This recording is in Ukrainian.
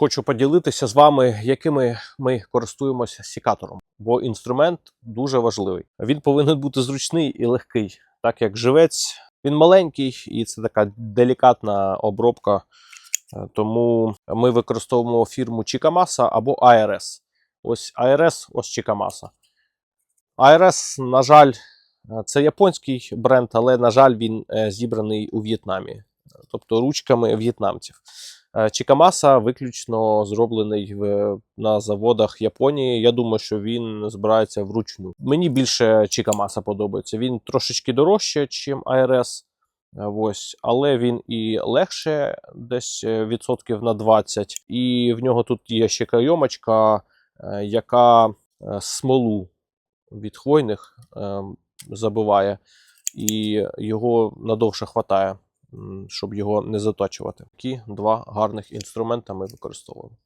Хочу поділитися з вами, якими ми користуємося сікатором, бо інструмент дуже важливий. Він повинен бути зручний і легкий, так як живець. Він маленький і це така делікатна обробка. Е, Тому ми використовуємо фірму Chicamasa або ARS. Ось ARS, ось Chicamasa. ARS, на жаль, е, це японський бренд, але, на жаль, він е, зібраний у В'єтнамі, тобто ручками в'єтнамців. Е, Чікамаса виключно зроблений в, на заводах Японії. Я думаю, що він збирається вручну. Мені більше Чікамаса подобається. Він трошечки дорожче, ніж ARS. Е, Ось, але він і легше, десь е, відсотків на 20. І в нього тут є ще кайомочка, яка смолу від хвойних е, забиває, і його надовше м, щоб його не заточувати. Такі два гарних інструмента ми використовуємо.